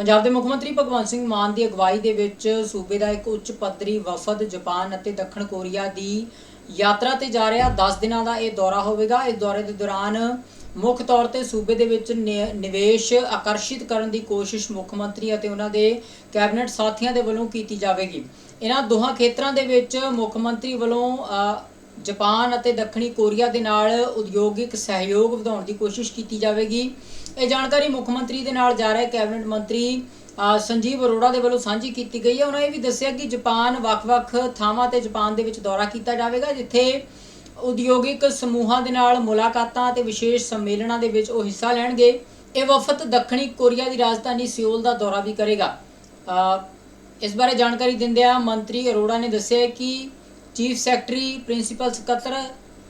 ਪੰਜਾਬ ਦੇ ਮੁੱਖ ਮੰਤਰੀ ਭਗਵੰਤ ਸਿੰਘ ਮਾਨ ਦੀ ਅਗਵਾਈ ਦੇ ਵਿੱਚ ਸੂਬੇ ਦਾ ਇੱਕ ਉੱਚ ਪੱਧਰੀ ਵਫਦ ਜਾਪਾਨ ਅਤੇ ਦੱਖਣ ਕੋਰੀਆ ਦੀ ਯਾਤਰਾ ਤੇ ਜਾ ਰਿਹਾ। 10 ਦਿਨਾਂ ਦਾ ਇਹ ਦੌਰਾ ਹੋਵੇਗਾ। ਇਸ ਦੌਰੇ ਦੇ ਦੌਰਾਨ ਮੁੱਖ ਤੌਰ ਤੇ ਸੂਬੇ ਦੇ ਵਿੱਚ ਨਿ- ਨਿਵੇਸ਼ ਆਕਰਸ਼ਿਤ ਕਰਨ ਦੀ ਕੋਸ਼ਿਸ਼ ਮੁੱਖ ਮੰਤਰੀ ਅਤੇ ਉਹਨਾਂ ਦੇ ਕੈਬਨਿਟ ਸਾਥੀਆਂ ਦੇ ਵੱਲੋਂ ਕੀਤੀ ਜਾਵੇਗੀ। ਇਹਨਾਂ ਦੋਹਾਂ ਖੇਤਰਾਂ ਦੇ ਵਿੱਚ ਮੁੱਖ ਮੰਤਰੀ ਵੱਲੋਂ ਅ, ਜਾਪਾਨ ਅਤੇ ਦੱਖਣੀ ਕੋਰੀਆ ਦੇ ਨਾਲ ਉਦਯੋਗਿਕ ਸਹਿਯੋਗ ਵਧਾਉਣ ਦੀ ਕੋਸ਼ਿਸ਼ ਕੀਤੀ ਜਾਵੇਗੀ। ਇਹ ਜਾਣਕਾਰੀ ਮੁੱਖ ਮੰਤਰੀ ਦੇ ਨਾਲ ਜਾ ਰਹੇ ਕੈਬਨਿਟ ਮੰਤਰੀ ਸੰਜੀਵ ਅਰੋੜਾ ਦੇ ਵੱਲੋਂ ਸਾਂਝੀ ਕੀਤੀ ਗਈ ਹੈ। ਉਹਨਾਂ ਇਹ ਵੀ ਦੱਸਿਆ ਕਿ ਜਾਪਾਨ ਵੱਖ-ਵੱਖ ਥਾਵਾਂ ਤੇ ਜਾਪਾਨ ਦੇ ਵਿੱਚ ਦੌਰਾ ਕੀਤਾ ਜਾਵੇਗਾ, ਜਿੱਥੇ ਉਦਯੋਗਿਕ ਸਮੂਹਾਂ ਦੇ ਨਾਲ ਮੁਲਾਕਾਤਾਂ ਅਤੇ ਵਿਸ਼ੇਸ਼ ਸੰਮੇਲਨਾਂ ਦੇ ਵਿੱਚ ਉਹ ਹਿੱਸਾ ਲੈਣਗੇ। ਇਹ ਵਫਦ ਦੱਖਣੀ ਕੋਰੀਆ ਦੀ ਰਾਜਧਾਨੀ ਸਿਓਲ ਦਾ ਦੌਰਾ ਵੀ ਕਰੇਗਾ। ਇਸ ਬਾਰੇ ਜਾਣਕਾਰੀ ਦਿੰਦਿਆਂ ਮੰਤਰੀ ਅਰੋੜਾ ਨੇ ਦੱਸਿਆ ਕਿ ਚੀਫ ਸੈਕਟਰੀ, ਪ੍ਰਿੰਸੀਪਲ ਸਕੱਤਰ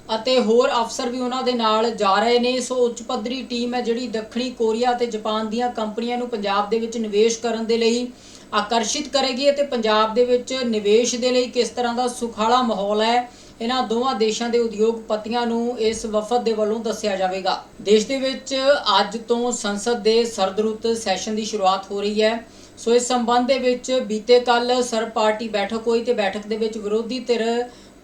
ਅਤੇ ਹੋਰ ਅਫਸਰ ਵੀ ਉਹਨਾਂ ਦੇ ਨਾਲ ਜਾ ਰਹੇ ਨੇ। ਸੋ ਉੱਚ ਪੱਧਰੀ ਟੀਮ ਹੈ ਜਿਹੜੀ ਦੱਖਣੀ ਕੋਰੀਆ ਅਤੇ ਜਾਪਾਨ ਦੀਆਂ ਕੰਪਨੀਆਂ ਨੂੰ ਪੰਜਾਬ ਦੇ ਵਿੱਚ ਨਿਵੇਸ਼ ਕਰਨ ਦੇ ਲਈ ਆਕਰਸ਼ਿਤ ਕਰੇਗੀ ਅਤੇ ਪੰਜਾਬ ਦੇ ਵਿੱਚ ਨਿਵੇਸ਼ ਦੇ ਲਈ ਕਿਸ ਤਰ੍ਹਾਂ ਦਾ ਸੁਖਾਲਾ ਮਾਹੌਲ ਹੈ, ਇਹਨਾਂ ਦੋਵਾਂ ਦੇਸ਼ਾਂ ਦੇ ਉਦਯੋਗਪਤੀਆਂ ਨੂੰ ਇਸ ਵਫਦ ਦੇ ਵੱਲੋਂ ਦੱਸਿਆ ਜਾਵੇਗਾ। ਦੇਸ਼ ਦੇ ਵਿੱਚ ਅੱਜ ਤੋਂ ਸੰਸਦ ਦੇ ਸਰਦ ਰੁੱਤ ਸੈਸ਼ਨ ਦੀ ਸ਼ੁਰੂਆਤ ਹੋ ਰਹੀ ਹੈ। ਸੋ ਇਸ ਸੰਬੰਧ ਦੇ ਵਿੱਚ ਬੀਤੇ ਕੱਲ ਸਰਬ ਪਾਰਟੀ ਬੈਠਕ ਹੋਈ ਤੇ ਬੈਠਕ ਦੇ ਵਿੱਚ ਵਿਰੋਧੀ ਧਿਰ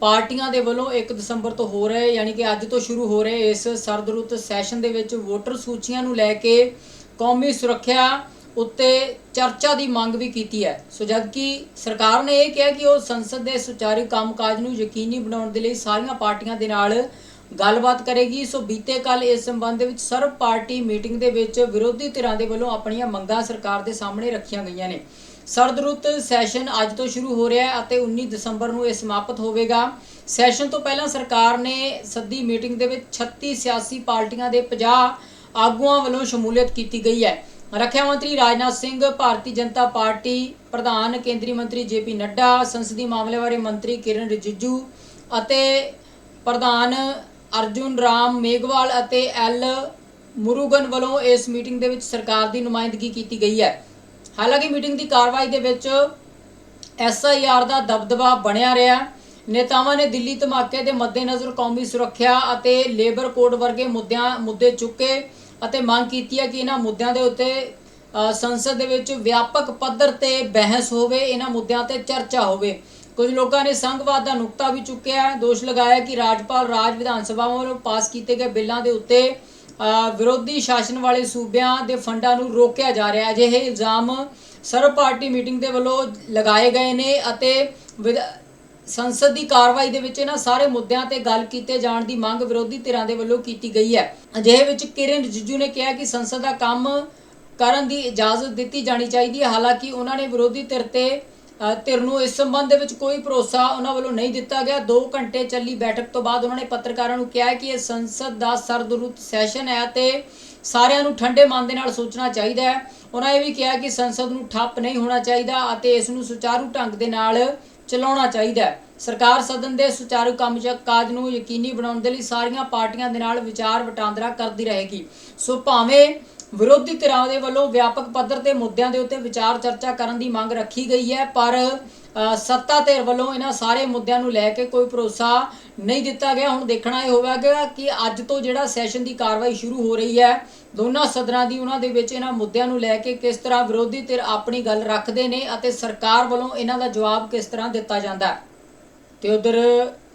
ਪਾਰਟੀਆਂ ਦੇ ਵੱਲੋਂ 1 ਦਸੰਬਰ ਤੋਂ ਹੋ ਰਹੇ, ਯਾਨੀ ਕਿ ਅੱਜ ਤੋਂ ਸ਼ੁਰੂ ਹੋ ਰਹੇ ਇਸ ਸਰਦਰੁੱਤ ਸੈਸ਼ਨ ਦੇ ਵਿੱਚ ਵੋਟਰ ਸੂਚੀਆਂ ਨੂੰ ਲੈ ਕੇ ਕੌਮੀ ਸੁਰੱਖਿਆ ਉੱਤੇ ਚਰਚਾ ਦੀ ਮੰਗ ਵੀ ਕੀਤੀ ਹੈ। ਸੋ ਜਦਕਿ ਸਰਕਾਰ ਨੇ ਇਹ ਕਿਹਾ ਕਿ ਉਹ ਸੰਸਦ ਦੇ ਸੁਚਾਰੂ ਕੰਮਕਾਜ ਨੂੰ ਯਕੀਨੀ ਬਣਾਉਣ ਦੇ ਲਈ ਸਾਰੀਆਂ ਪਾਰਟੀਆਂ ਦੇ ਨਾਲ ਗੱਲਬਾਤ ਕਰੇਗੀ। ਸੋ ਬੀਤੇ ਕੱਲ ਇਸ ਸੰਬੰਧ ਦੇ ਵਿੱਚ ਸਰਬ ਪਾਰਟੀ ਮੀਟਿੰਗ ਦੇ ਵਿੱਚ ਵਿਰੋਧੀ ਧਿਰਾਂ ਦੇ ਵੱਲੋਂ ਆਪਣੀਆਂ ਮੰਗਾਂ ਸਰਕਾਰ ਦੇ ਸਾਹਮਣੇ ਰੱਖੀਆਂ ਗਈਆਂ ਨੇ। ਸਰਦ ਰੁੱਤ ਸੈਸ਼ਨ ਅੱਜ ਤੋਂ ਸ਼ੁਰੂ ਹੋ ਰਿਹਾ ਹੈ ਅਤੇ 19 ਦਸੰਬਰ ਨੂੰ ਇਹ ਸਮਾਪਤ ਹੋਵੇਗਾ। ਸੈਸ਼ਨ ਤੋਂ ਪਹਿਲਾਂ ਸਰਕਾਰ ਨੇ ਸੱਦੀ ਮੀਟਿੰਗ ਦੇ ਵਿੱਚ 36 ਸਿਆਸੀ ਪਾਰਟੀਆਂ ਦੇ 50 ਆਗੂਆਂ ਵੱਲੋਂ ਸ਼ਮੂਲੀਅਤ ਕੀਤੀ ਗਈ ਹੈ। ਰੱਖਿਆ ਮੰਤਰੀ ਰਾਜਨਾਥ ਸਿੰਘ, ਭਾਰਤੀ ਜਨਤਾ ਪਾਰਟੀ ਪ੍ਰਧਾਨ ਕੇਂਦਰੀ ਮੰਤਰੀ ਜੇਪੀ ਨੱਡਾ, ਸੰਸਦੀ ਮਾਮਲੇ ਬਾਰੇ ਮੰਤਰੀ ਕਿਰਨ ਰਿਜਿਜੂ ਅਤੇ ਪ੍ਰਧਾਨ ਅਰਜੁਨ ਰਾਮ ਮੇਘਵਾਲ ਅਤੇ ਐਲ ਮੁਰੂਗਨ ਵੱਲੋਂ ਇਸ ਮੀਟਿੰਗ ਦੇ ਵਿੱਚ ਸਰਕਾਰ ਦੀ ਨੁਮਾਇੰਦਗੀ ਕੀਤੀ ਗਈ ਹੈ। ਹਾਲਾਂਕਿ ਮੀਟਿੰਗ ਦੀ ਕਾਰਵਾਈ ਦੇ ਵਿੱਚ ਐਸਆਈਆਰ ਦਾ ਦਬਦਬਾ ਬਣਿਆ ਰਿਹਾ ਨੇਤਾਵਾਂ ਨੇ ਦਿੱਲੀ ਧਮਾਕੇ ਦੇ ਮੱਦੇਨਜ਼ਰ ਕੌਮੀ ਸੁਰੱਖਿਆ ਅਤੇ ਲੇਬਰ ਕੋਡ ਵਰਗੇ ਮੁੱਦਿਆਂ, ਮੁੱਦੇ ਚੁੱਕੇ ਅਤੇ ਮੰਗ ਕੀਤੀ ਹੈ ਕਿ ਇਹਨਾਂ ਮੁੱਦਿਆਂ ਦੇ ਉੱਤੇ ਸੰਸਦ ਦੇ ਵਿੱਚ ਵਿਆਪਕ ਪੱਧਰ ਤੇ ਬਹਿਸ ਹੋਵੇ, ਇਹਨਾਂ ਮੁੱਦਿਆਂ ਤੇ ਚਰਚਾ ਹੋਵੇ। ਕੁਝ ਲੋਕਾਂ ਨੇ ਸੰਘਵਾਦ ਦਾ ਨੁਕਤਾ ਵੀ ਚੁੱਕਿਆ ਦੋਸ਼ ਲਗਾਇਆ ਕਿ ਰਾਜਪਾਲ ਰਾਜ ਵਿਧਾਨ ਸਭਾ ਵੱਲੋਂ ਪਾਸ ਕੀਤੇ ਗਏ ਬਿੱਲਾਂ ਦੇ ਉੱਤੇ ਵਿਰੋਧੀ ਸ਼ਾਸਨ ਵਾਲੇ ਸੂਬਿਆਂ ਦੇ ਫੰਡਾਂ ਨੂੰ ਰੋਕਿਆ ਜਾ ਰਿਹਾ ਹੈ। ਅਜਿਹੇ ਇਲਜ਼ਾਮ ਸਰਬ ਪਾਰਟੀ ਮੀਟਿੰਗ ਦੇ ਵੱਲੋਂ ਲਗਾਏ ਗਏ ਨੇ ਅਤੇ ਸੰਸਦ ਦੀ ਕਾਰਵਾਈ ਦੇ ਵਿੱਚ ਇਹਨਾਂ ਸਾਰੇ ਮੁੱਦਿਆਂ ਤੇ ਗੱਲ ਕੀਤੇ ਜਾਣ ਦੀ ਮੰਗ ਵਿਰੋਧੀ ਧਿਰਾਂ ਦੇ ਵੱਲੋਂ ਕੀਤੀ ਗਈ ਹੈ। ਅਜਿਹੇ ਵਿੱਚ ਕਿਰਨ ਰਿਜਿਜੂ ਨੇ ਕਿਹਾ ਕਿ ਸੰਸਦ ਦਾ ਕੰਮ ਕਰਨ ਦੀ ਇਜਾਜ਼ਤ ਦਿੱਤੀ ਜਾਣੀ ਚਾਹੀਦੀ ਹੈ। ਹਾਲਾਂਕਿ ਉਹਨਾਂ ਨੇ ਵਿਰੋਧੀ ਧਿਰ ਤੇ ਧਿਰ ਨੂੰ ਇਸ ਸੰਬੰਧ ਦੇ ਵਿੱਚ ਕੋਈ ਭਰੋਸਾ ਉਹਨਾਂ ਵੱਲੋਂ ਨਹੀਂ ਦਿੱਤਾ ਗਿਆ। 2 ਘੰਟੇ ਚੱਲੀ ਬੈਠਕ ਤੋਂ ਬਾਅਦ ਉਹਨਾਂ ਨੇ ਪੱਤਰਕਾਰਾਂ ਨੂੰ ਕਿਹਾ ਕਿ ਇਹ ਸੰਸਦ ਦਾ ਸਰਦ ਰੁੱਤ ਸੈਸ਼ਨ ਹੈ ਤੇ ਸਾਰਿਆਂ ਨੂੰ ਠੰਡੇ ਮਨ ਦੇ ਨਾਲ ਸੋਚਣਾ ਚਾਹੀਦਾ ਹੈ। ਉਹਨਾਂ ਇਹ ਵੀ ਕਿਹਾ ਕਿ ਸੰਸਦ ਨੂੰ ਠੱਪ ਨਹੀਂ ਹੋਣਾ ਚਾਹੀਦਾ ਅਤੇ ਇਸ ਨੂੰ ਸੁਚਾਰੂ ਢੰਗ ਦੇ ਨਾਲ ਚਲਾਉਣਾ ਚਾਹੀਦਾ ਹੈ। ਸਰਕਾਰ ਸਦਨ ਦੇ ਸੁਚਾਰੂ ਕੰਮਕਾਜ ਨੂੰ ਯਕੀਨੀ ਬਣਾਉਣ ਦੇ ਲਈ ਸਾਰੀਆਂ ਪਾਰਟੀਆਂ ਦੇ ਨਾਲ ਵਿਚਾਰ ਵਟਾਂਦਰਾ ਕਰਦੀ ਰਹੇਗੀ। ਸੋ ਭਾਵੇਂ ਵਿਰੋਧੀ ਧਿਰਾਂ ਦੇ ਵੱਲੋਂ ਵਿਆਪਕ ਪੱਧਰ ਤੇ ਮੁੱਦਿਆਂ ਦੇ ਉੱਤੇ ਵਿਚਾਰ ਚਰਚਾ ਕਰਨ ਦੀ ਮੰਗ ਰੱਖੀ ਗਈ ਹੈ, ਪਰ ਸੱਤਾ ਧਿਰ ਵੱਲੋਂ ਇਹਨਾਂ ਸਾਰੇ ਮੁੱਦਿਆਂ ਨੂੰ ਲੈ ਕੇ ਕੋਈ ਭਰੋਸਾ ਨਹੀਂ ਦਿੱਤਾ ਗਿਆ। ਹੁਣ ਦੇਖਣਾ ਇਹ ਹੋਵੇਗਾ ਕਿ ਅੱਜ ਤੋਂ ਜਿਹੜਾ ਸੈਸ਼ਨ ਦੀ ਕਾਰਵਾਈ ਸ਼ੁਰੂ ਹੋ ਰਹੀ ਹੈ, ਦੋਨਾਂ ਸਦਨਾਂ ਦੀ ਉਹਨਾਂ ਦੇ ਵਿੱਚ ਇਹਨਾਂ ਮੁੱਦਿਆਂ ਨੂੰ ਲੈ ਕੇ ਕਿਸ ਤਰ੍ਹਾਂ ਵਿਰੋਧੀ ਧਿਰ ਆਪਣੀ ਗੱਲ ਰੱਖਦੇ ਨੇ ਅਤੇ ਸਰਕਾਰ ਵੱਲੋਂ ਇਹਨਾਂ ਦਾ ਜਵਾਬ ਕਿਸ ਤਰ੍ਹਾਂ ਦਿੱਤਾ ਜਾਂਦਾ ਹੈ। ਤੇ ਉਧਰ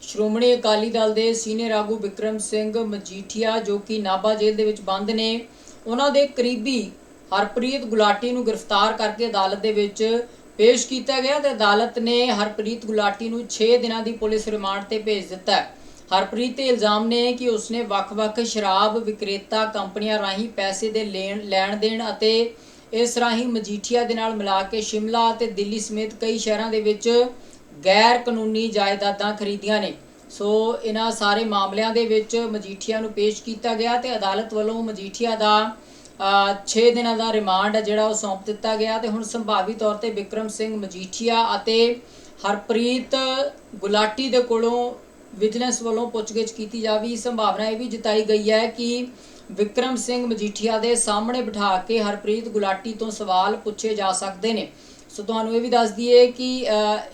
ਸ਼੍ਰੋਮਣੀ ਅਕਾਲੀ ਦਲ ਦੇ ਸੀਨੀਅਰ ਆਗੂ ਵਿਕਰਮ ਸਿੰਘ ਮਜੀਠੀਆ, ਜੋ ਕਿ ਨਾਭਾ ਜੇਲ੍ਹ ਦੇ ਵਿੱਚ ਬੰਦ ਨੇ ਉਹਨਾਂ ਦੇ ਕਰੀਬੀ ਹਰਪ੍ਰੀਤ ਗੁਲਾਟੀ ਨੂੰ ਗ੍ਰਿਫਤਾਰ ਕਰਕੇ ਅਦਾਲਤ ਦੇ ਵਿੱਚ ਪੇਸ਼ ਕੀਤਾ ਗਿਆ ਤੇ ਅਦਾਲਤ ਨੇ ਹਰਪ੍ਰੀਤ ਗੁਲਾਟੀ ਨੂੰ 6 ਦਿਨਾਂ ਦੀ ਪੁਲਿਸ ਰਿਮਾਂਡ ਤੇ ਭੇਜ ਦਿੱਤਾ ਹਰਪ੍ਰੀਤ ਤੇ ਇਲਜ਼ਾਮ ਨੇ ਕਿ ਉਸਨੇ ਵੱਖ-ਵੱਖ ਸ਼ਰਾਬ ਵਿਕਰੇਤਾ ਕੰਪਨੀਆਂ ਰਾਹੀਂ ਪੈਸੇ ਦੇ ਲੈਣ ਲੈਣ ਦੇਣ ਅਤੇ ਇਸ ਰਾਹੀਂ ਮਜੀਠੀਆ ਦੇ ਨਾਲ ਮਿਲਾ ਕੇ ਸ਼ਿਮਲਾ ਅਤੇ ਦਿੱਲੀ ਸਮੇਤ ਕਈ ਸ਼ਹਿਰਾਂ ਦੇ ਵਿੱਚ ਗੈਰ ਕਾਨੂੰਨੀ ਜਾਇਦਾਦਾਂ ਖਰੀਦੀਆਂ ਨੇ। ਸੋ ਇਹਨਾਂ ਸਾਰੇ ਮਾਮਲਿਆਂ ਦੇ ਵਿੱਚ ਮਜੀਠੀਆ ਨੂੰ ਪੇਸ਼ ਕੀਤਾ ਗਿਆ ਤੇ ਅਦਾਲਤ ਵੱਲੋਂ ਮਜੀਠੀਆ ਦਾ 6 ਦਿਨਾਂ ਦਾ ਰਿਮਾਂਡ ਹੈ ਜਿਹੜਾ ਉਹ ਸੌਂਪ ਦਿੱਤਾ ਗਿਆ ਤੇ ਹੁਣ ਸੰਭਾਵੀ ਤੌਰ ਤੇ ਵਿਕਰਮ ਸਿੰਘ ਮਜੀਠੀਆ ਅਤੇ ਹਰਪ੍ਰੀਤ ਗੁਲਾਟੀ ਦੇ ਕੋਲੋਂ ਵਿਜੀਲੈਂਸ ਵੱਲੋਂ ਪੁੱਛਗਿੱਛ ਕੀਤੀ ਜਾਵੀ। ਸੰਭਾਵਨਾ ਇਹ ਵੀ ਜਤਾਈ ਗਈ ਹੈ ਕਿ ਵਿਕਰਮ ਸਿੰਘ ਮਜੀਠੀਆ ਦੇ ਸਾਹਮਣੇ ਬਿਠਾ ਕੇ ਹਰਪ੍ਰੀਤ ਗੁਲਾਟੀ ਤੋਂ ਸਵਾਲ ਪੁੱਛੇ ਜਾ ਸਕਦੇ ਨੇ। ਸੋ ਤੁਹਾਨੂੰ ਇਹ ਵੀ ਦੱਸ ਦਈਏ ਕਿ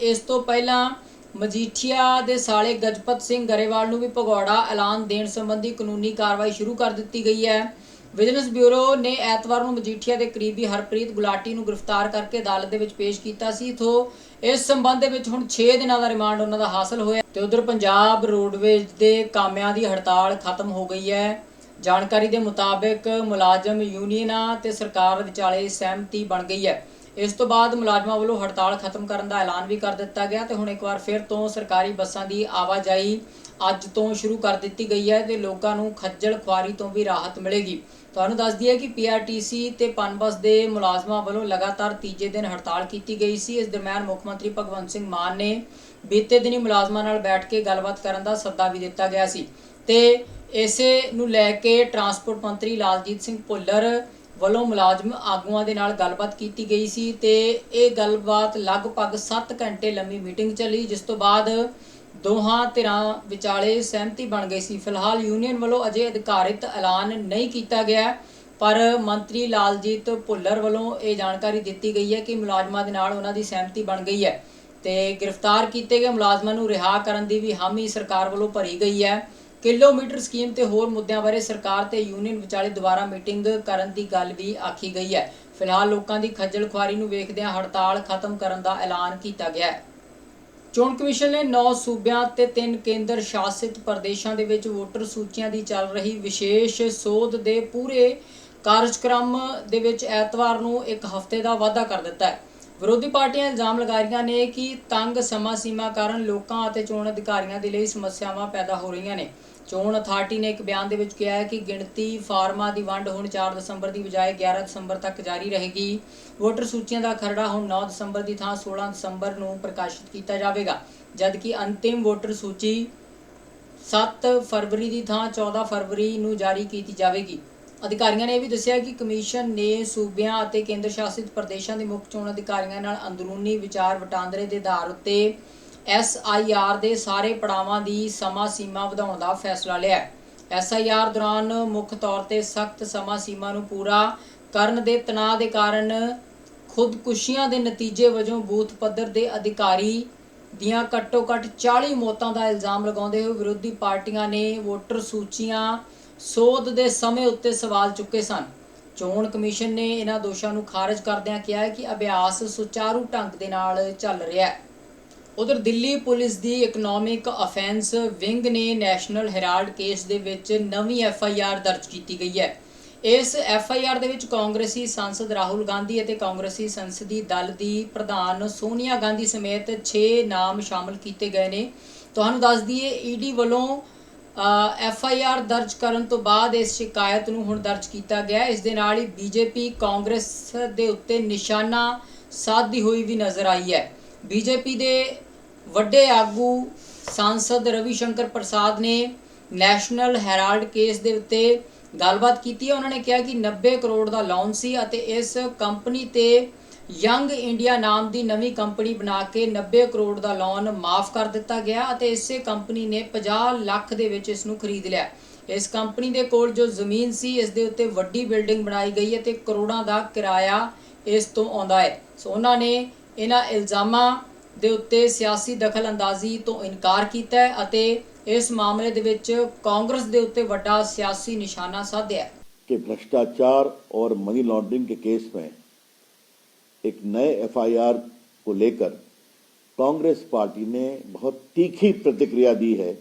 ਇਸ ਤੋਂ ਪਹਿਲਾਂ ਮਜੀਠੀਆ ਦੇ ਸਾਲੇ ਗਜਪਤ ਸਿੰਘ ਗਰੇਵਾਲ ਨੂੰ ਵੀ ਭਗੌੜਾ ਐਲਾਨ ਦੇਣ ਸੰਬੰਧੀ ਕਾਨੂੰਨੀ ਕਾਰਵਾਈ ਸ਼ੁਰੂ ਕਰ ਦਿੱਤੀ ਗਈ ਹੈ। ਵਿਜੀਲੈਂਸ ਬਿਊਰੋ ਨੇ ਐਤਵਾਰ ਨੂੰ ਮਜੀਠੀਆ ਦੇ ਕਰੀਬੀ ਹਰਪ੍ਰੀਤ ਗੁਲਾਟੀ ਨੂੰ ਗ੍ਰਿਫਤਾਰ ਕਰਕੇ ਅਦਾਲਤ ਦੇ ਵਿੱਚ ਪੇਸ਼ ਕੀਤਾ ਸੀ। ਤੋਂ ਇਸ ਸੰਬੰਧ ਦੇ ਵਿੱਚ ਹੁਣ 6 ਦਿਨਾਂ ਦਾ ਰਿਮਾਂਡ ਉਹਨਾਂ ਦਾ ਹਾਸਲ ਹੋਇਆ ਤੇ ਉਧਰ ਪੰਜਾਬ ਰੋਡਵੇਜ਼ ਦੇ ਕਾਮਿਆਂ ਦੀ ਹੜਤਾਲ ਖਤਮ ਹੋ ਗਈ ਹੈ। ਜਾਣਕਾਰੀ ਦੇ ਮੁਤਾਬਕ ਮੁਲਾਜ਼ਮ ਯੂਨੀਅਨਾਂ ਤੇ ਸਰਕਾਰ ਵਿਚਾਲੇ ਸਹਿਮਤੀ ਬਣ ਗਈ ਹੈ। ਇਸ ਤੋਂ ਬਾਅਦ ਮੁਲਾਜ਼ਮਾਂ ਵੱਲੋਂ ਹੜਤਾਲ ਖਤਮ ਕਰਨ ਦਾ ਐਲਾਨ ਵੀ ਕਰ ਦਿੱਤਾ ਗਿਆ ਤੇ ਹੁਣ ਇੱਕ ਵਾਰ ਫਿਰ ਤੋਂ ਸਰਕਾਰੀ ਬੱਸਾਂ ਦੀ ਆਵਾਜਾਈ ਅੱਜ ਤੋਂ ਸ਼ੁਰੂ ਕਰ ਦਿੱਤੀ ਗਈ ਹੈ ਤੇ ਲੋਕਾਂ ਨੂੰ ਖੱਜਲ ਖੁਆਰੀ ਤੋਂ ਵੀ ਰਾਹਤ ਮਿਲੇਗੀ। ਤੁਹਾਨੂੰ ਦੱਸ ਦਈਏ ਕਿ ਪੀਆਰਟੀਸੀ ਤੇ ਪਨਬਸ ਦੇ ਮੁਲਾਜ਼ਮਾਂ ਵੱਲੋਂ ਲਗਾਤਾਰ ਤੀਜੇ ਦਿਨ ਹੜਤਾਲ ਕੀਤੀ ਗਈ ਸੀ। ਇਸ ਦਰਮਿਆਨ ਮੁੱਖ ਮੰਤਰੀ ਭਗਵੰਤ ਸਿੰਘ ਮਾਨ ਨੇ ਬੀਤੇ ਦਿਨੀ ਮੁਲਾਜ਼ਮਾਂ ਨਾਲ ਬੈਠ ਕੇ ਗੱਲਬਾਤ ਕਰਨ ਦਾ ਸੱਦਾ ਵੀ ਦਿੱਤਾ ਗਿਆ ਸੀ। ਤੇ ਇਸੇ ਨੂੰ ਲੈ ਕੇ ਟਰਾਂਸਪੋਰਟ ਮੰਤਰੀ ਲਾਲਜੀਤ ਸਿੰਘ ਭੁੱਲਰ ਵੱਲੋਂ ਮੁਲਾਜ਼ਮ ਆਗੂਆਂ ਦੇ ਨਾਲ ਗੱਲਬਾਤ ਕੀਤੀ ਗਈ ਸੀ ਤੇ ਇਹ ਗੱਲਬਾਤ ਲਗਭਗ 7 ਘੰਟੇ ਲੰਮੀ ਮੀਟਿੰਗ ਚੱਲੀ, ਜਿਸ ਤੋਂ ਬਾਅਦ ਦੋਹਾਂ ਧਿਰਾਂ ਵਿਚਾਲੇ ਸਹਿਮਤੀ ਬਣ ਗਈ ਸੀ। ਫਿਲਹਾਲ ਯੂਨੀਅਨ ਵੱਲੋਂ ਅਜੇ ਅਧਿਕਾਰਿਤ ਐਲਾਨ ਨਹੀਂ ਕੀਤਾ ਗਿਆ, ਪਰ ਮੰਤਰੀ ਲਾਲਜੀਤ ਭੁੱਲਰ ਵੱਲੋਂ ਇਹ ਜਾਣਕਾਰੀ ਦਿੱਤੀ ਗਈ ਹੈ ਕਿ ਮੁਲਾਜ਼ਮਾਂ ਦੇ ਨਾਲ ਉਹਨਾਂ ਦੀ ਸਹਿਮਤੀ ਬਣ ਗਈ ਹੈ ਤੇ ਗ੍ਰਿਫਤਾਰ ਕੀਤੇ ਗਏ ਮੁਲਾਜ਼ਮਾਂ ਨੂੰ ਰਿਹਾ ਕਰਨ ਦੀ ਵੀ ਹਾਮੀ ਸਰਕਾਰ ਵੱਲੋਂ ਭਰੀ ਗਈ ਹੈ। ਕਿਲੋਮੀਟਰ ਸਕੀਮ ਤੇ ਹੋਰ ਮੁੱਦਿਆਂ ਬਾਰੇ ਸਰਕਾਰ ਤੇ ਯੂਨੀਅਨ ਵਿਚਾਲੇ ਦੁਬਾਰਾ ਮੀਟਿੰਗ ਕਰਨ ਦੀ ਗੱਲ ਵੀ ਆਖੀ ਗਈ ਹੈ। ਫਿਲਹਾਲ ਲੋਕਾਂ ਦੀ ਖੱਜਲ ਖੁਆਰੀ ਨੂੰ ਵੇਖਦਿਆਂ ਹੜਤਾਲ ਖਤਮ ਕਰਨ ਦਾ ਐਲਾਨ ਕੀਤਾ ਗਿਆ ਹੈ। ਚੋਣ ਕਮਿਸ਼ਨ ਨੇ 9 ਸੂਬਿਆਂ ਤੇ 3 ਕੇਂਦਰ ਸ਼ਾਸਿਤ ਪ੍ਰਦੇਸ਼ਾਂ ਦੇ ਵਿੱਚ ਵੋਟਰ ਸੂਚੀਆਂ ਦੀ ਚੱਲ ਰਹੀ ਵਿਸ਼ੇਸ਼ ਸੋਧ ਦੇ ਪੂਰੇ ਕਾਰਜਕ੍ਰਮ ਦੇ ਵਿੱਚ ਐਤਵਾਰ ਨੂੰ ਇੱਕ ਹਫ਼ਤੇ ਦਾ ਵਾਅਦਾ ਕਰ ਦਿੱਤਾ ਹੈ। ਵਿਰੋਧੀ ਪਾਰਟੀਆਂ ਇਲਜ਼ਾਮ ਲਗਾ ਰਹੀਆਂ ਨੇ ਕਿ ਤੰਗ ਸਮਾਂ ਸੀਮਾ ਕਾਰਨ ਲੋਕਾਂ ਅਤੇ ਚੋਣ ਅਧਿਕਾਰੀਆਂ ਦੇ ਲਈ ਸਮੱਸਿਆਵਾਂ ਪੈਦਾ ਹੋ ਰਹੀਆਂ ਨੇ। ਚੋਣ ਅਥਾਰਟੀ ਨੇ ਇੱਕ ਬਿਆਨ ਦੇ ਵਿੱਚ ਕਿਹਾ ਹੈ ਕਿ ਗਿਣਤੀ ਫਾਰਮਾਂ ਦੀ ਵੰਡ ਹੁਣ 4 ਦਸੰਬਰ ਦੀ ਬਜਾਏ 11 ਦਸੰਬਰ ਤੱਕ ਜਾਰੀ ਰਹੇਗੀ। ਵੋਟਰ ਸੂਚੀਆਂ ਦਾ ਖਰੜਾ ਹੁਣ 9 ਦਸੰਬਰ ਦੀ ਥਾਂ 16 ਦਸੰਬਰ ਨੂੰ ਪ੍ਰਕਾਸ਼ਿਤ ਕੀਤਾ ਜਾਵੇਗਾ, ਜਦਕਿ ਅੰਤਿਮ ਵੋਟਰ ਸੂਚੀ 7 ਫਰਵਰੀ ਦੀ ਥਾਂ 14 ਫਰਵਰੀ ਨੂੰ ਜਾਰੀ ਕੀਤੀ ਜਾਵੇਗੀ। ਅਧਿਕਾਰੀਆਂ ਨੇ ਇਹ ਵੀ ਦੱਸਿਆ ਕਿ ਕਮਿਸ਼ਨ ਨੇ ਸੂਬਿਆਂ ਅਤੇ ਕੇਂਦਰ ਸ਼ਾਸਿਤ ਪ੍ਰਦੇਸ਼ਾਂ ਦੇ ਮੁੱਖ ਚੋਣ ਅਧਿਕਾਰੀਆਂ ਨਾਲ ਅੰਦਰੂਨੀ ਵਿਚਾਰ ਵਟਾਂਦਰੇ ਦੇ ਆਧਾਰ ਉੱਤੇ ਐਸਆਈਆਰ ਦੇ ਸਾਰੇ ਪੜਾਵਾਂ ਦੀ ਸਮਾਂ ਸੀਮਾ ਵਧਾਉਣ ਦਾ ਫੈਸਲਾ ਲਿਆ ਹੈ। ਐਸਆਈਆਰ ਦੌਰਾਨ ਮੁੱਖ ਤੌਰ ਤੇ ਸਖਤ ਸਮਾਂ ਸੀਮਾ ਨੂੰ ਪੂਰਾ ਕਰਨ ਦੇ ਤਣਾਅ ਦੇ ਕਾਰਨ ਖੁਦਕੁਸ਼ੀਆਂ ਦੇ ਨਤੀਜੇ ਵਜੋਂ ਬੂਥ ਪੱਧਰ ਦੇ ਅਧਿਕਾਰੀ ਦੀਆਂ ਘੱਟੋ-ਘੱਟ 40 ਮੌਤਾਂ ਦਾ ਇਲਜ਼ਾਮ ਲਗਾਉਂਦੇ ਹੋਏ ਵਿਰੋਧੀ ਪਾਰਟੀਆਂ ਨੇ ਵੋਟਰ ਸੂਚੀਆਂ ਸੋਧ ਦੇ ਸਮੇਂ ਉੱਤੇ ਸਵਾਲ ਚੁੱਕੇ ਸਨ। ਚੋਣ ਕਮਿਸ਼ਨ ਨੇ ਇਹਨਾਂ ਦੋਸ਼ਾਂ ਨੂੰ ਖਾਰਜ ਕਰਦਿਆਂ ਕਿਹਾ ਹੈ ਕਿ ਅਭਿਆਸ ਸੁਚਾਰੂ ਢੰਗ ਦੇ ਨਾਲ ਚੱਲ ਰਿਹਾ ਹੈ। ਉਧਰ ਦਿੱਲੀ ਪੁਲਿਸ ਦੀ ਇਕਨੋਮਿਕ ਅਫੈਂਸ ਵਿੰਗ ਨੇ ਨੈਸ਼ਨਲ ਹੈਰਾਲਡ ਕੇਸ ਦੇ ਵਿੱਚ ਨਵੀਂ ਐਫ ਆਈ ਆਰ ਦਰਜ ਕੀਤੀ ਗਈ ਹੈ। ਇਸ ਐਫ ਆਈ ਆਰ ਦੇ ਵਿੱਚ ਕਾਂਗਰਸੀ ਸੰਸਦ ਰਾਹੁਲ ਗਾਂਧੀ ਅਤੇ ਕਾਂਗਰਸੀ ਸੰਸਦੀ ਦਲ ਦੀ ਪ੍ਰਧਾਨ ਸੋਨੀਆ ਗਾਂਧੀ ਸਮੇਤ 6 ਨਾਮ ਸ਼ਾਮਲ ਕੀਤੇ ਗਏ ਨੇ। ਤੁਹਾਨੂੰ ਦੱਸ ਦਈਏ ਈਡੀ ਵੱਲੋਂ ਐਫ ਆਈ ਆਰ ਦਰਜ ਕਰਨ ਤੋਂ ਬਾਅਦ ਇਸ ਸ਼ਿਕਾਇਤ ਨੂੰ ਹੁਣ ਦਰਜ ਕੀਤਾ ਗਿਆ। ਇਸ ਦੇ ਨਾਲ ਹੀ ਬੀਜੇਪੀ ਕਾਂਗਰਸ ਦੇ ਉੱਤੇ ਨਿਸ਼ਾਨਾ ਸਾਧਦੀ ਹੋਈ ਵੀ ਨਜ਼ਰ ਆਈ ਹੈ। ਬੀਜੇਪੀ ਦੇ ਵੱਡੇ ਆਗੂ ਸਾਂਸਦ ਰਵੀ ਸ਼ੰਕਰ ਪ੍ਰਸਾਦ ਨੇ ਨੈਸ਼ਨਲ ਹੈਰਾਲਡ ਕੇਸ ਦੇ ਉੱਤੇ ਗੱਲਬਾਤ ਕੀਤੀ ਹੈ। ਉਹਨਾਂ ਨੇ ਕਿਹਾ ਕਿ 90 ਕਰੋੜ ਦਾ ਲੋਨ ਸੀ ਅਤੇ ਇਸ ਕੰਪਨੀ ਤੇ ਯੰਗ ਇੰਡੀਆ ਨਾਮ ਦੀ ਨਵੀਂ ਕੰਪਨੀ ਬਣਾ ਕੇ 90 ਕਰੋੜ ਦਾ ਲੋਨ ਮਾਫ ਕਰ ਦਿੱਤਾ ਗਿਆ ਅਤੇ ਇਸੇ ਕੰਪਨੀ ਨੇ 50 ਲੱਖ ਦੇ ਵਿੱਚ ਇਸ ਨੂੰ ਖਰੀਦ ਲਿਆ। ਇਸ ਕੰਪਨੀ ਦੇ ਕੋਲ ਜੋ ਜ਼ਮੀਨ ਸੀ, ਇਸ ਦੇ ਉੱਤੇ ਵੱਡੀ ਬਿਲਡਿੰਗ ਬਣਾਈ ਗਈ ਹੈ ਤੇ ਕਰੋੜਾਂ ਦਾ ਕਿਰਾਇਆ ਇਸ ਤੋਂ ਆਉਂਦਾ ਹੈ। ਸੋ ਉਹਨਾਂ ਨੇ ਇਹਨਾਂ ਇਲਜ਼ਾਮਾਂ ਦੇ ਉੱਤੇ ਸਿਆਸੀ ਦਖਲਅੰਦਾਜ਼ੀ ਤੋਂ ਇਨਕਾਰ ਕੀਤਾ ਹੈ ਅਤੇ ਇਸ ਮਾਮਲੇ ਦੇ ਵਿੱਚ ਕਾਂਗਰਸ ਦੇ ਉੱਤੇ ਵੱਡਾ ਸਿਆਸੀ ਨਿਸ਼ਾਨਾ ਸਾਧਿਆ ਹੈ कि भ्रष्टाचार और मनी लॉन्ड्रिंग के केस में एक नए एफआईआर को लेकर कांग्रेस पार्टी ने बहुत तीखी प्रतिक्रिया दी है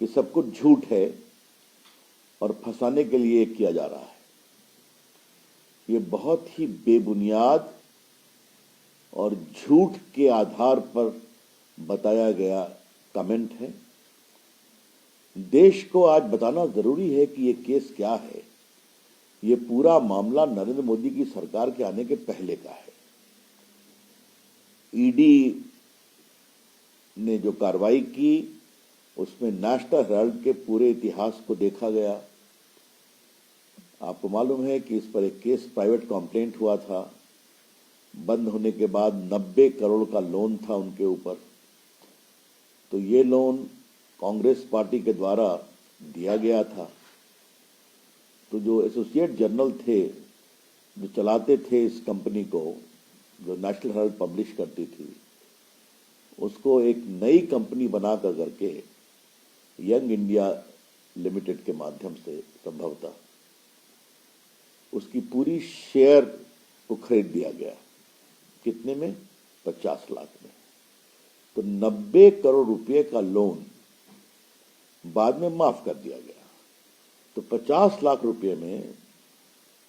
कि सब कुछ झूठ है और फंसाने के लिए किया जा रहा है ये बहुत ही बेबुनियाद और झूठ के आधार पर बताया गया कमेंट है। देश को आज बताना ज़रूरी है कि यह केस क्या है। ये पूरा मामला नरेंद्र मोदी की सरकार के आने के पहले का है। ईडी ने जो कार्रवाई की, उसमें नेशनल हेराल्ड के पूरे इतिहास को देखा गया। आपको मालूम है कि इस पर एक केस प्राइवेट कंप्लेंट हुआ था। बंद होने के बाद 90 करोड़ का लोन था उनके ऊपर। तो ये लोन कांग्रेस पार्टी के द्वारा दिया गया था। तो जो एसोसिएट जर्नल थे, जो चलाते थे इस कंपनी को, जो नेशनल हेराल्ड पब्लिश करती थी, उसको एक नई कंपनी बना कर करके यंग इंडिया लिमिटेड के माध्यम से संभवतः उसकी पूरी शेयर को खरीद दिया गया। कितने में? पचास लाख में। तो नब्बे करोड़ रुपए का लोन बाद में माफ़ कर दिया गया। तो पचास लाख रुपए में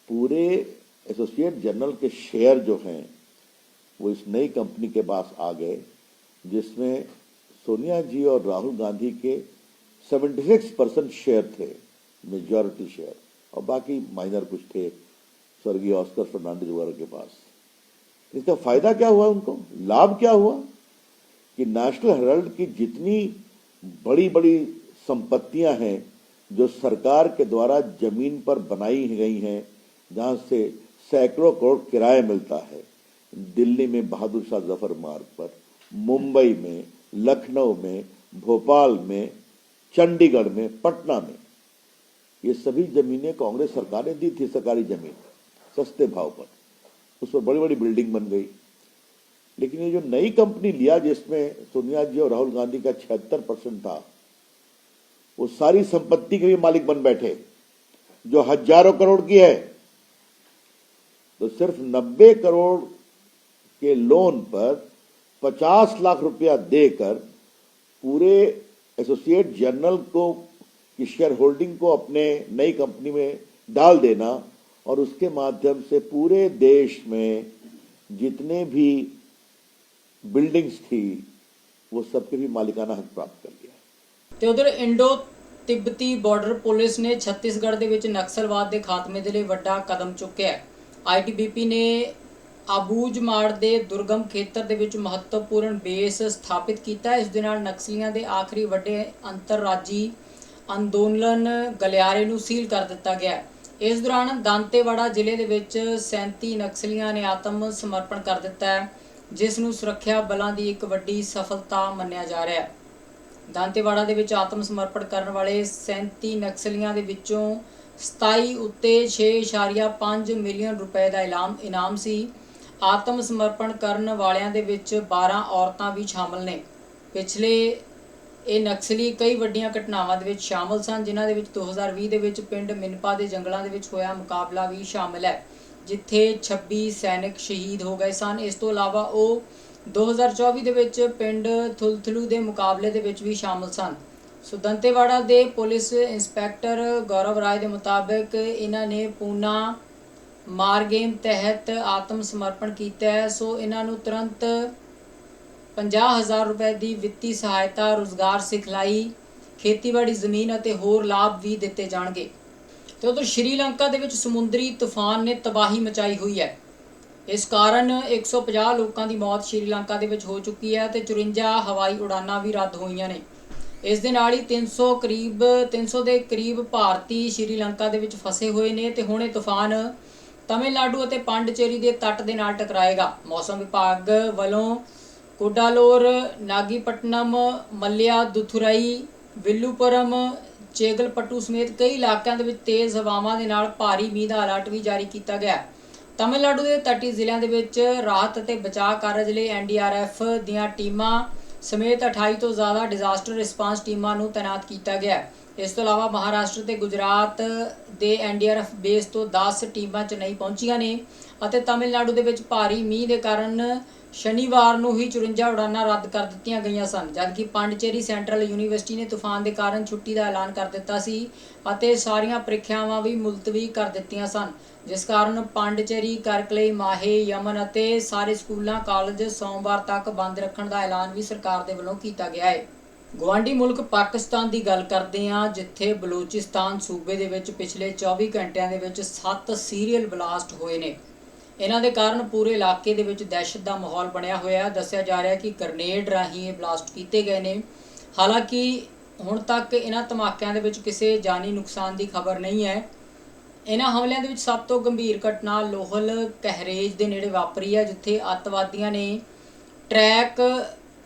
पूरे एसोसिएट जनरल के शेयर जो हैं, वो इस नई कंपनी के पास आ गए, जिसमें सोनिया जी और राहुल गांधी के 76 परसेंट शेयर थे मेजॉरिटी शेयर और बाकी माइनर कुछ थे, स्वर्गीय ऑस्कर फर्नांडिस वगैरह के पास। इसका फ़ायदा क्या हुआ उनको? लाभ क्या हुआ? कि नेशनल हेराल्ड की जितनी बड़ी बड़ी संपत्तियाँ हैं, जो सरकार के द्वारा ज़मीन पर बनाई गई हैं, जहाँ से सैकड़ों करोड़ किराया मिलता है, दिल्ली में बहादुर शाह ज़फ़र मार्ग पर, मुंबई में, लखनऊ में, भोपाल में, चंडीगढ़ में, पटना में, ये सभी जमीनें कांग्रेस सरकार ने दी थी, सरकारी ज़मीन, सस्ते भाव पर। उस पर बड़ी बड़ी बिल्डिंग बन गई। लेकिन ये जो नई कंपनी लिया जिसमें सोनिया जी और राहुल गांधी का छिहत्तर परसेंट था, वो सारी संपत्ति के भी मालिक बन बैठे, जो हज़ारों करोड़ की है। तो सिर्फ़ नब्बे करोड़ के लोन पर 50 लाख रुपया देकर पूरे एसोसिएट जनरल को, की शेयर होल्डिंग को अपने नई कंपनी में डाल देना और उसके माध्यम से पूरे देश में जितने भी बिल्डिंग्स थी वो सबके भी मालिकाना हक प्राप्त कर लिया ਤੇ ਉਧਰ ਇੰਡੋ ਤਿੱਬਤੀ ਬਾਰਡਰ ਪੁਲਿਸ ਨੇ ਛੱਤੀਸਗੜ੍ਹ ਦੇ ਵਿੱਚ ਨਕਸਲਵਾਦ ਦੇ ਖਾਤਮੇ ਦੇ ਲਈ ਵੱਡਾ ਕਦਮ ਚੁੱਕਿਆ ਹੈ ਆਈਟੀਬੀਪੀ ਨੇ ਆਬੂਜਮਾੜ ਦੇ ਦੁਰਗਮ ਖੇਤਰ ਦੇ ਵਿੱਚ ਮਹੱਤਵਪੂਰਨ ਬੇਸ ਸਥਾਪਿਤ ਕੀਤਾ ਹੈ ਇਸ ਦੇ ਨਾਲ ਨਕਸਲੀਆਂ ਦੇ ਆਖਰੀ ਵੱਡੇ ਅੰਤਰਰਾਜੀ ਅੰਦੋਲਨ ਗਲਿਆਰੇ ਨੂੰ ਸੀਲ ਕਰ ਦਿੱਤਾ ਗਿਆ ਹੈ ਇਸ ਦੌਰਾਨ ਦਾਂਤੇਵਾੜਾ ਜ਼ਿਲ੍ਹੇ ਦੇ ਵਿੱਚ 37 ਨਕਸਲੀਆਂ ਨੇ ਆਤਮ ਸਮਰਪਣ ਕਰ ਦਿੱਤਾ ਹੈ, ਜਿਸ ਨੂੰ ਸੁਰੱਖਿਆ ਬਲਾਂ ਦੀ ਇੱਕ ਵੱਡੀ ਸਫਲਤਾ ਮੰਨਿਆ ਜਾ ਰਿਹਾ ਹੈ। ਦਾਂਤੇਵਾੜਾ ਦੇ ਵਿੱਚ ਆਤਮ ਸਮਰਪਣ ਕਰਨ ਵਾਲੇ 37 ਨਕਸਲੀਆਂ ਦੇ ਵਿੱਚੋਂ 27 ਉੱਤੇ 6.5 ਮਿਲੀਅਨ ਰੁਪਏ ਦਾ ਇਨਾਮ ਇਨਾਮ ਸੀ। ਆਤਮ ਸਮਰਪਣ ਕਰਨ ਵਾਲਿਆਂ ਦੇ ਵਿੱਚ 12 ਔਰਤਾਂ ਵੀ ਸ਼ਾਮਲ ਨੇ। ਪਿਛਲੇ ਇਹ ਨਕਸਲੀ ਕਈ ਵੱਡੀਆਂ ਘਟਨਾਵਾਂ ਦੇ ਵਿੱਚ ਸ਼ਾਮਲ ਸਨ, ਜਿਨ੍ਹਾਂ ਦੇ ਵਿੱਚ 2020 ਦੇ ਵਿੱਚ ਪਿੰਡ ਮਿਨਪਾ ਦੇ ਜੰਗਲਾਂ ਦੇ ਵਿੱਚ ਹੋਇਆ ਮੁਕਾਬਲਾ ਵੀ ਸ਼ਾਮਲ ਹੈ, ਜਿੱਥੇ 26 ਸੈਨਿਕ ਸ਼ਹੀਦ ਹੋ ਗਏ ਸਨ। ਇਸ ਤੋਂ ਇਲਾਵਾ ਉਹ 2024 ਦੇ ਵਿੱਚ ਪਿੰਡ ਥੁਲਥਲੂ ਦੇ ਮੁਕਾਬਲੇ ਦੇ ਵਿੱਚ ਵੀ ਸ਼ਾਮਲ ਸਨ। ਸੋ ਦੰਤੇਵਾੜਾ ਦੇ ਪੁਲਿਸ ਇੰਸਪੈਕਟਰ ਗੌਰਵ ਰਾਏ ਦੇ ਮੁਤਾਬਕ ਇਹਨਾਂ ਨੇ ਪੂਨਾ ਮਾਰ ਗੇਮ ਤਹਿਤ ਆਤਮ ਸਮਰਪਣ ਕੀਤਾ ਹੈ, ਸੋ ਇਹਨਾਂ ਨੂੰ ਤੁਰੰਤ 50000 ਰੁਪਏ ਦੀ ਵਿੱਤੀ ਸਹਾਇਤਾ ਰੋਜ਼ਗਾਰ ਸਿਖਲਾਈ, ਖੇਤੀਬਾੜੀ ਜ਼ਮੀਨ ਅਤੇ ਹੋਰ ਲਾਭ ਵੀ ਦਿੱਤੇ ਜਾਣਗੇ। ਤੇ ਉਧਰ ਸ਼੍ਰੀਲੰਕਾ ਦੇ ਵਿੱਚ ਸਮੁੰਦਰੀ ਤੂਫਾਨ ਨੇ ਤਬਾਹੀ ਮਚਾਈ ਹੋਈ ਹੈ। ਇਸ ਕਾਰਨ 150 ਲੋਕਾਂ ਦੀ ਮੌਤ ਸ਼੍ਰੀਲੰਕਾ ਦੇ ਵਿੱਚ ਹੋ ਚੁੱਕੀ ਹੈ ਤੇ 54 ਹਵਾਈ ਉਡਾਨਾਂ ਵੀ ਰੱਦ ਹੋਈਆਂ ਨੇ। ਇਸ ਦੇ ਨਾਲ ਹੀ 300 ਕਰੀਬ 300 ਦੇ ਕਰੀਬ ਭਾਰਤੀ ਸ਼੍ਰੀਲੰਕਾ ਦੇ ਵਿੱਚ ਫਸੇ ਹੋਏ ਨੇ ਤੇ ਹੁਣ ਇਹ ਤੂਫਾਨ ਤਮਿਲਨਾਡੂ ਅਤੇ ਪਾਂਡਚੇਰੀ ਦੇ ਤੱਟ ਦੇ ਨਾਲ ਟਕਰਾਏਗਾ। ਮੌਸਮ ਵਿਭਾਗ ਵੱਲੋਂ ਕੋਡਾਲੋਰ ਨਾਗੀਪਟਨਮ ਮੱਲਿਆ ਦੁਥੁਰਾਈ ਵਿਲੂਪੁਰਮ ਚੇਗਲਪੱਟੂ ਸਮੇਤ ਕਈ ਇਲਾਕਿਆਂ ਦੇ ਵਿੱਚ ਤੇਜ਼ ਹਵਾਵਾਂ ਦੇ ਨਾਲ ਭਾਰੀ ਮੀਂਹ ਦਾ ਅਲਰਟ ਵੀ ਜਾਰੀ ਕੀਤਾ ਗਿਆ ਹੈ ਤਮਿਲਨਾਡੂ ਦੇ ਤੱਟੀ ਜ਼ਿਲ੍ਹਿਆਂ ਦੇ ਵਿੱਚ ਰਾਹਤ ਅਤੇ ਬਚਾਅ ਕਾਰਜ ਲਈ ਐਨਡੀਆਰਐਫ ਦੀਆਂ ਟੀਮਾਂ ਸਮੇਤ 28 ਤੋਂ ਜ਼ਿਆਦਾ ਡਿਜ਼ਾਸਟਰ ਰਿਸਪਾਂਸ ਟੀਮਾਂ ਨੂੰ ਤਾਇਨਾਤ ਕੀਤਾ ਗਿਆ ਇਸ ਤੋਂ ਇਲਾਵਾ ਮਹਾਰਾਸ਼ਟਰ ਤੇ ਗੁਜਰਾਤ ਦੇ ਐਨਡੀਆਰਐਫ ਬੇਸ ਤੋਂ 10 ਟੀਮਾਂ ਚੇਨਈ ਪਹੁੰਚੀਆਂ ਨੇ ਅਤੇ ਤਾਮਿਲਨਾਡੂ ਦੇ ਵਿੱਚ ਭਾਰੀ ਮੀਂਹ ਦੇ ਕਾਰਨ ਸ਼ਨੀਵਾਰ ਨੂੰ ਹੀ 54 ਉਡਾਨਾਂ ਰੱਦ ਕਰ ਦਿੱਤੀਆਂ ਗਈਆਂ ਸਨ, ਜਦਕਿ ਪਾਂਡਚੇਰੀ ਸੈਂਟਰਲ ਯੂਨੀਵਰਸਿਟੀ ਨੇ ਤੂਫਾਨ ਦੇ ਕਾਰਨ ਛੁੱਟੀ ਦਾ ਐਲਾਨ ਕਰ ਦਿੱਤਾ ਸੀ ਅਤੇ ਸਾਰੀਆਂ ਪ੍ਰੀਖਿਆਵਾਂ ਵੀ ਮੁਲਤਵੀ ਕਰ ਦਿੱਤੀਆਂ ਸਨ, ਜਿਸ ਕਾਰਨ ਪਾਂਡਚੇਰੀ, ਕਰਕਲੇ, ਮਾਹੇ, ਯਮਨ ਅਤੇ ਸਾਰੇ ਸਕੂਲਾਂ, ਕਾਲਜ ਸੋਮਵਾਰ ਤੱਕ ਬੰਦ ਰੱਖਣ ਦਾ ਐਲਾਨ ਵੀ ਸਰਕਾਰ ਦੇ ਵੱਲੋਂ ਕੀਤਾ ਗਿਆ ਹੈ। ਗਵਾਂਡੀ ਮੁਲਕ ਪਾਕਿਸਤਾਨ ਦੀ ਗੱਲ ਕਰਦੇ ਹਾਂ, ਜਿੱਥੇ ਬਲੂਚਿਸਤਾਨ ਸੂਬੇ ਦੇ ਵਿੱਚ ਪਿਛਲੇ 24 ਘੰਟਿਆਂ ਦੇ ਵਿੱਚ 7 ਸੀਰੀਅਲ ਬਲਾਸਟ ਹੋਏ ਨੇ। ਇਹਨਾਂ ਦੇ ਕਾਰਨ ਪੂਰੇ ਇਲਾਕੇ ਦੇ ਵਿੱਚ ਦਹਿਸ਼ਤ ਦਾ ਮਾਹੌਲ ਬਣਿਆ ਹੋਇਆ ਹੈ। ਦੱਸਿਆ ਜਾ ਰਿਹਾ ਹੈ ਕਿ ਗ੍ਰਨੇਡ ਰਾਹੀਂ ਇਹ ਬਲਾਸਟ ਕੀਤੇ ਗਏ ਨੇ। ਹਾਲਾਂਕਿ ਹੁਣ ਤੱਕ ਇਹਨਾਂ ਧਮਾਕਿਆਂ ਦੇ ਵਿੱਚ ਕਿਸੇ ਜਾਨੀ ਨੁਕਸਾਨ ਦੀ ਖਬਰ ਨਹੀਂ ਹੈ। ਇਹਨਾਂ ਹਮਲਿਆਂ ਦੇ ਵਿੱਚ ਸਭ ਤੋਂ ਗੰਭੀਰ ਘਟਨਾ ਲੋਹਲ ਕਹਿਰੇਜ ਦੇ ਨੇੜੇ ਵਾਪਰੀ ਹੈ, ਜਿੱਥੇ ਅੱਤਵਾਦੀਆਂ ਨੇ ਟਰੈਕ,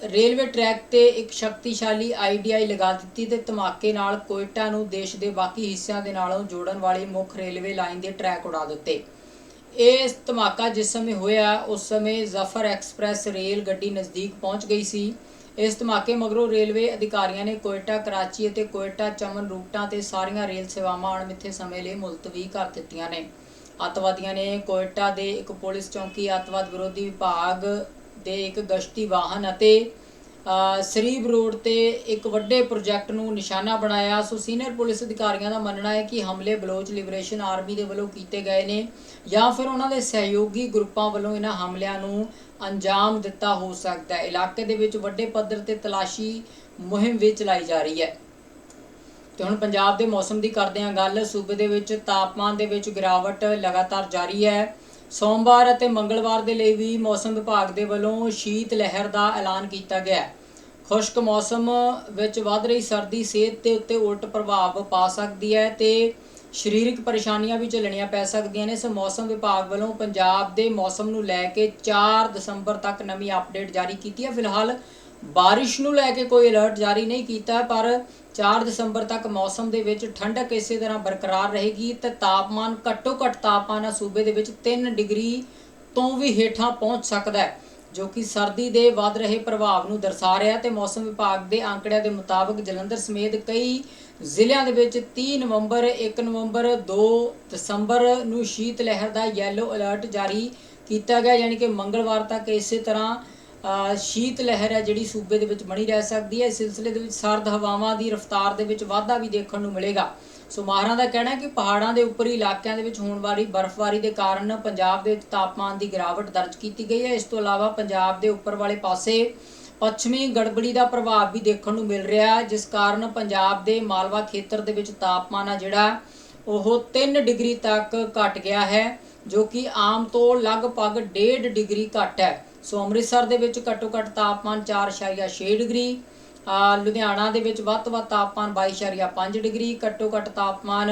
ਰੇਲਵੇ ਟਰੈਕ ਤੇ ਇੱਕ ਸ਼ਕਤੀਸ਼ਾਲੀ ਆਈਡੀਆਈ ਲਗਾ ਦਿੱਤੀ ਤੇ ਧਮਾਕੇ ਨਾਲ ਕੋਇਟਾ ਨੂੰ ਦੇਸ਼ ਦੇ ਬਾਕੀ ਹਿੱਸਿਆਂ ਦੇ ਨਾਲੋਂ ਜੋੜਨ ਵਾਲੀ ਮੁੱਖ ਰੇਲਵੇ ਲਾਈਨ ਦੇ ਟਰੈਕ ਉਡਾ ਦਿੱਤੇ। ਇਹ ਧਮਾਕਾ ਜਿਸ ਸਮੇਂ ਹੋਇਆ, ਉਸ ਸਮੇਂ ਜ਼ਫਰ ਐਕਸਪ੍ਰੈਸ ਰੇਲ ਗੱਡੀ ਨਜ਼ਦੀਕ ਪਹੁੰਚ ਗਈ ਸੀ। ਇਸ ਧਮਾਕੇ ਮਗਰੋਂ ਰੇਲਵੇ ਅਧਿਕਾਰੀਆਂ ਨੇ ਕੋਇਟਾ, ਕਰਾਚੀ ਅਤੇ ਕੋਇਟਾ ਚਮਨ ਰੂਟਾਂ ਤੇ ਸਾਰੀਆਂ ਰੇਲ ਸੇਵਾਵਾਂ ਅਣਮਿੱਥੇ ਸਮੇਂ ਲਈ ਮੁਲਤਵੀ ਕਰ ਦਿੱਤੀਆਂ ਨੇ। ਅੱਤਵਾਦੀਆਂ ਨੇ ਕੋਇਟਾ ਦੇ ਇੱਕ ਪੁਲਿਸ ਚੌਂਕੀ ਅੱਤਵਾਦ ਵਿਰੋਧੀ ਵਿਭਾਗ ਦੇ ਇੱਕ ਗਸ਼ਤੀ ਵਾਹਨ ਅਤੇ ਸਰੀਬ ਰੋਡ ਤੇ ਇੱਕ ਵੱਡੇ ਪ੍ਰੋਜੈਕਟ ਨੂੰ ਨਿਸ਼ਾਨਾ ਬਣਾਇਆ। ਸੋ ਸੀਨੀਅਰ ਪੁਲਿਸ ਅਧਿਕਾਰੀਆਂ ਦਾ ਮੰਨਣਾ ਹੈ ਕਿ ਹਮਲੇ ਬਲੋਚ ਲਿਬਰੇਸ਼ਨ ਆਰਮੀ ਦੇ ਵੱਲੋਂ ਕੀਤੇ ਗਏ ਨੇ ਜਾਂ ਫਿਰ ਉਹਨਾਂ ਦੇ ਸਹਿਯੋਗੀ ਗਰੁੱਪਾਂ ਵੱਲੋਂ ਇਹਨਾਂ ਹਮਲਿਆਂ ਨੂੰ ਅੰਜਾਮ ਦਿੱਤਾ ਹੋ ਸਕਦਾ ਹੈ। ਇਲਾਕੇ ਦੇ ਵਿੱਚ ਵੱਡੇ ਪੱਧਰ ਤੇ ਤਲਾਸ਼ੀ ਮੁਹਿੰਮ ਵੀ ਚਲਾਈ ਜਾ ਰਹੀ ਹੈ। ਤੇ ਹੁਣ ਪੰਜਾਬ ਦੇ ਮੌਸਮ ਦੀ ਕਰਦੇ ਹਾਂ ਗੱਲ। ਸੂਬੇ ਦੇ ਵਿੱਚ ਤਾਪਮਾਨ ਦੇ ਵਿੱਚ ਗਿਰਾਵਟ ਲਗਾਤਾਰ ਜਾਰੀ ਹੈ। ਸੋਮਵਾਰ ਅਤੇ ਮੰਗਲਵਾਰ ਦੇ ਲਈ ਵੀ ਮੌਸਮ ਵਿਭਾਗ ਦੇ ਵੱਲੋਂ ਸ਼ੀਤ ਲਹਿਰ ਦਾ ਐਲਾਨ ਕੀਤਾ ਗਿਆ ਹੈ। ਖੁਸ਼ਕ ਮੌਸਮ ਵਿੱਚ ਵੱਧ ਰਹੀ ਸਰਦੀ ਸਿਹਤ ਦੇ ਉੱਤੇ ਉਲਟ ਪ੍ਰਭਾਵ ਪਾ ਸਕਦੀ ਹੈ ਤੇ ਸਰੀਰਕ ਪਰੇਸ਼ਾਨੀਆਂ ਵੀ ਝੱਲਣੀਆਂ ਪੈ ਸਕਦੀਆਂ ਨੇ। ਸੋ ਮੌਸਮ ਵਿਭਾਗ ਵੱਲੋਂ ਪੰਜਾਬ ਦੇ ਮੌਸਮ ਨੂੰ ਲੈ ਕੇ 4 ਦਸੰਬਰ ਤੱਕ ਨਵੀਂ ਅਪਡੇਟ ਜਾਰੀ ਕੀਤੀ ਹੈ। ਫਿਲਹਾਲ ਬਾਰਿਸ਼ ਨੂੰ ਲੈ ਕੇ ਕੋਈ ਅਲਰਟ ਜਾਰੀ ਨਹੀਂ ਕੀਤਾ, ਪਰ 4 ਦਸੰਬਰ ਤੱਕ ਮੌਸਮ ਦੇ ਵਿੱਚ ਠੰਡਕ ਇਸੇ ਤਰ੍ਹਾਂ ਬਰਕਰਾਰ ਰਹੇਗੀ ਤੇ ਤਾਪਮਾਨ ਘੱਟੋ ਘੱਟ ਤਾਪਮਾਨ ਆ ਸੂਬੇ ਦੇ ਵਿੱਚ 3 ਡਿਗਰੀ ਤੋਂ ਵੀ ਹੇਠਾਂ ਪਹੁੰਚ ਸਕਦਾ ਹੈ, ਜੋ ਕਿ ਸਰਦੀ ਦੇ ਵੱਧ ਰਹੇ ਪ੍ਰਭਾਵ ਨੂੰ ਦਰਸਾ ਰਿਹਾ ਤੇ ਮੌਸਮ ਵਿਭਾਗ ਦੇ ਅੰਕੜਿਆਂ ਦੇ ਮੁਤਾਬਕ ਜਲੰਧਰ ਸਮੇਤ ਕਈ ਜ਼ਿਲ੍ਹਿਆਂ ਦੇ ਵਿੱਚ 30 ਨਵੰਬਰ 1 ਨਵੰਬਰ 2 ਦਸੰਬਰ ਨੂੰ ਸ਼ੀਤ ਲਹਿਰ ਦਾ ਯੈਲੋ ਅਲਰਟ ਜਾਰੀ ਕੀਤਾ ਗਿਆ, ਯਾਨੀ ਕਿ ਮੰਗਲਵਾਰ ਤੱਕ ਇਸੇ ਤਰ੍ਹਾਂ ਸ਼ੀਤ ਲਹਿਰ ਹੈ ਜਿਹੜੀ ਸੂਬੇ ਦੇ ਵਿੱਚ ਬਣੀ ਰਹਿ ਸਕਦੀ ਹੈ। ਇਸ ਸਿਲਸਿਲੇ ਦੇ ਵਿੱਚ ਸਰਦ ਹਵਾਵਾਂ ਦੀ ਰਫ਼ਤਾਰ ਦੇ ਵਿੱਚ ਵਾਧਾ ਵੀ ਦੇਖਣ ਨੂੰ ਮਿਲੇਗਾ। ਸੋ ਮਾਹਰਾਂ ਦਾ ਕਹਿਣਾ ਹੈ ਕਿ ਪਹਾੜਾਂ ਦੇ ਉੱਪਰੀ ਇਲਾਕਿਆਂ ਦੇ ਵਿੱਚ ਹੋਣ ਵਾਲੀ ਬਰਫ਼ਬਾਰੀ ਦੇ ਕਾਰਨ ਪੰਜਾਬ ਦੇ ਵਿੱਚ ਤਾਪਮਾਨ ਦੀ ਗਿਰਾਵਟ ਦਰਜ ਕੀਤੀ ਗਈ ਹੈ। ਇਸ ਤੋਂ ਇਲਾਵਾ ਪੰਜਾਬ ਦੇ ਉੱਪਰ ਵਾਲੇ ਪਾਸੇ ਪੱਛਮੀ ਗੜਬੜੀ ਦਾ ਪ੍ਰਭਾਵ ਵੀ ਦੇਖਣ ਨੂੰ ਮਿਲ ਰਿਹਾ ਹੈ, ਜਿਸ ਕਾਰਨ ਪੰਜਾਬ ਦੇ ਮਾਲਵਾ ਖੇਤਰ ਦੇ ਵਿੱਚ ਤਾਪਮਾਨ ਆ ਜਿਹੜਾ, ਉਹ 3 ਡਿਗਰੀ ਤੱਕ ਘਟ ਗਿਆ ਹੈ, ਜੋ ਕਿ ਆਮ ਤੋਂ ਲਗਭਗ 1.5 ਡਿਗਰੀ ਘੱਟ ਹੈ। ਸੋ ਅੰਮ੍ਰਿਤਸਰ ਦੇ ਵਿੱਚ ਘੱਟੋ ਘੱਟ ਤਾਪਮਾਨ 4.6 ਡਿਗਰੀ ਲੁਧਿਆਣਾ ਦੇ ਵਿੱਚ ਵੱਧ ਤੋਂ ਵੱਧ ਤਾਪਮਾਨ 22.5 ਡਿਗਰੀ, ਘੱਟੋ ਘੱਟ ਤਾਪਮਾਨ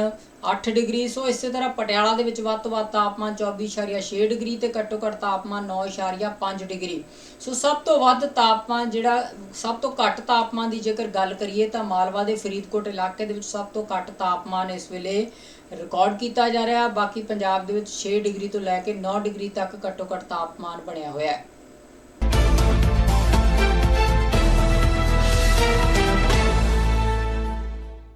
8 ਡਿਗਰੀ, ਸੋ ਇਸੇ ਤਰ੍ਹਾਂ ਪਟਿਆਲਾ ਦੇ ਵਿੱਚ ਵੱਧ ਤੋਂ ਵੱਧ ਤਾਪਮਾਨ 24.6 ਡਿਗਰੀ ਤੇ ਘੱਟੋ ਘੱਟ ਤਾਪਮਾਨ 9.5 ਡਿਗਰੀ। ਸੋ ਸਭ ਤੋਂ ਵੱਧ ਤਾਪਮਾਨ ਜਿਹੜਾ, ਸਭ ਤੋਂ ਘੱਟ ਤਾਪਮਾਨ ਦੀ ਜੇਕਰ ਗੱਲ ਕਰੀਏ ਤਾਂ ਮਾਲਵਾ ਦੇ ਫਰੀਦਕੋਟ ਇਲਾਕੇ ਦੇ ਵਿੱਚ ਸਭ ਤੋਂ ਘੱਟ ਤਾਪਮਾਨ ਇਸ ਵੇਲੇ ਰਿਕਾਰਡ ਕੀਤਾ ਜਾ ਰਿਹਾ ਬਾਕੀ ਪੰਜਾਬ ਦੇ ਵਿੱਚ 6 ਡਿਗਰੀ ਤੋਂ ਲੈ ਕੇ 9 ਡਿਗਰੀ ਤੱਕ ਘੱਟੋ ਘੱਟ ਤਾਪਮਾਨ ਬਣਿਆ ਹੋਇਆ ਹੈ।